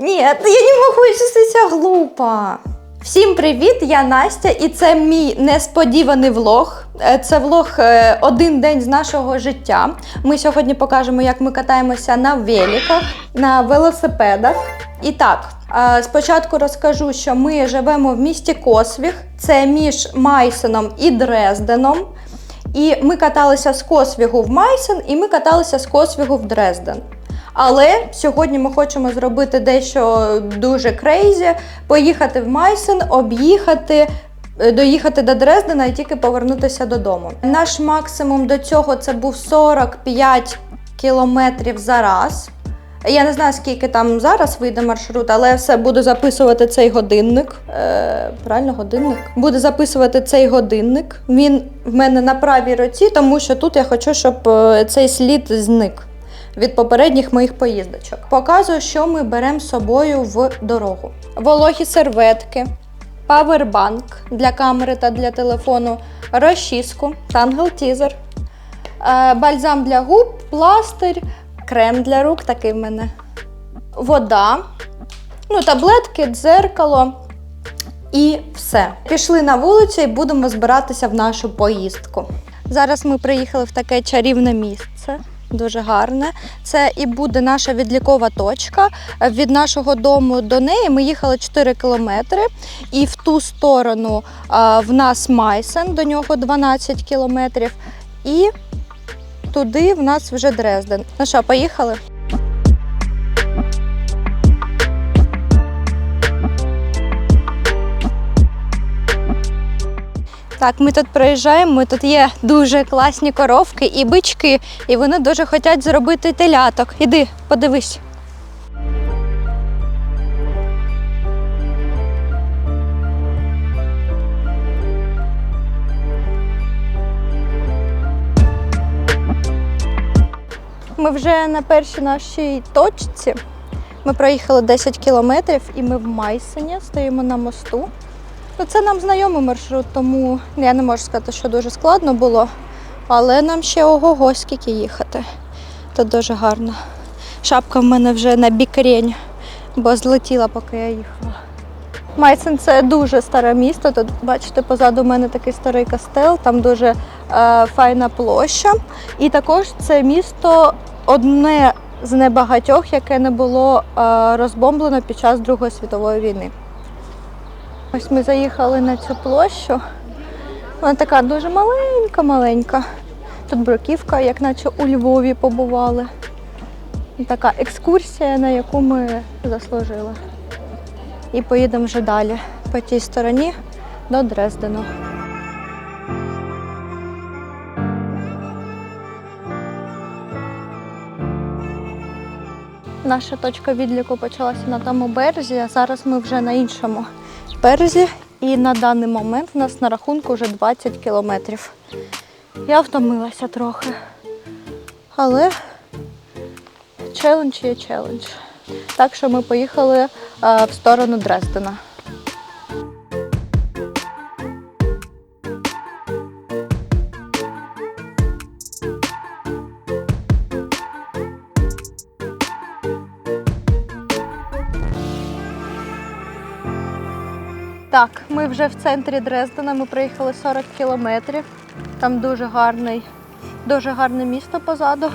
Нет, я не могу, я чувствую себя глупо. Всім привіт! Я Настя, і це мій несподіваний влог. Е, Це влог е, один день з нашого життя. Ми сьогодні покажемо, як ми катаємося на великах, на велосипедах. І так, е, спочатку розкажу, що ми живемо в місті Косвіг. Це між Майсеном і Дрезденом. І ми каталися з Косвігу в Майсен, і ми каталися з Косвігу в Дрезден. Але сьогодні ми хочемо зробити дещо дуже крейзі, поїхати в Майсен, об'їхати, е, доїхати до Дрездена і тільки повернутися додому. Наш максимум до цього це був 45 кілометрів за раз. Я не знаю, скільки там зараз вийде маршрут, але все буду записувати цей годинник. Е, правильно, годинник? Буду записувати цей годинник. Він в мене на правій руці, тому що тут я хочу, щоб е, цей слід зник від попередніх моїх поїздочок. Показую, що ми беремо з собою в дорогу: вологі серветки, павербанк для камери та для телефону, розчіску, тангл-тізер, е, бальзам для губ, пластир, крем для рук, такий в мене, вода, ну, таблетки, дзеркало. І все. Пішли на вулицю і будемо збиратися в нашу поїздку. Зараз ми приїхали в таке чарівне місце. Дуже гарне. Це і буде наша відлікова точка. Від нашого дому до неї ми їхали 4 кілометри, і в ту сторону в нас Майсен, до нього 12 кілометрів. І туди в нас вже Дрезден. Ну що, поїхали? Так, ми тут проїжджаємо, ми тут є дуже класні коровки і бички, і вони дуже хочуть зробити теляток. Іди, подивись. Ми вже на першій нашій точці. Ми проїхали 10 кілометрів і ми в Майсені стоїмо на мосту. Ну, це нам знайомий маршрут, тому я не можу сказати, що дуже складно було. Але нам ще ого-го скільки їхати. Тут дуже гарно. Шапка в мене вже на бікрень, бо злетіла, поки я їхала. Майцен це дуже старе місто. Тут, бачите, позаду мене такий старий кастел, там дуже е, файна площа. І також це місто одне з небагатьох, яке не було е, розбомблено під час Другої світової війни. Ось ми заїхали на цю площу. Вона така дуже маленька-маленька. Тут бруківка, як наче у Львові побували. Така екскурсія, на яку ми заслужили. І поїдемо вже далі по тій стороні до Дрездену. Наша точка відліку почалася на тому березі, а зараз ми вже на іншому березі. І на даний момент у нас на рахунку вже 20 кілометрів. Я втомилася трохи. Але челендж є челендж. Так що ми поїхали е, в сторону Дрездена. Так, ми вже в центрі Дрездена. Ми проїхали 40 кілометрів. Там дуже гарний, дуже гарне місто позаду.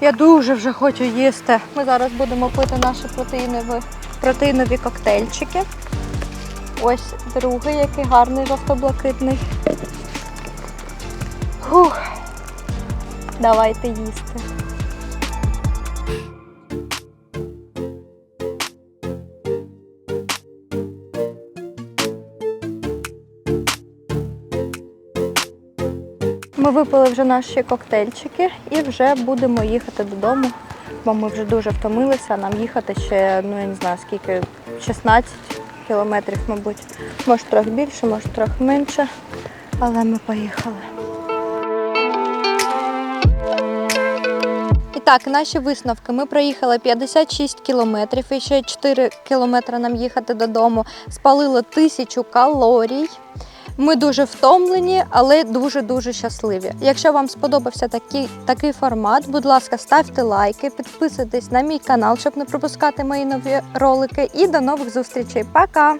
Я дуже вже хочу їсти. Ми зараз будемо пити наші протеїнові, протеїнові коктейльчики. Ось другий, який гарний жовто-блакитний. Фух. Давайте їсти. Ми випили вже наші коктейльчики і вже будемо їхати додому, бо ми вже дуже втомилися. Нам їхати ще, ну я не знаю скільки, 16 кілометрів, мабуть. Може трохи більше, може трохи менше. Але ми поїхали. І так, наші висновки. Ми проїхали 56 кілометрів і ще 4 кілометри нам їхати додому. Спалили тисячу калорій. Ми дуже втомлені, але дуже-дуже щасливі. Якщо вам сподобався такий, такий формат, будь ласка, ставте лайки, підписуйтесь на мій канал, щоб не пропускати мої нові ролики. І до нових зустрічей. Пока!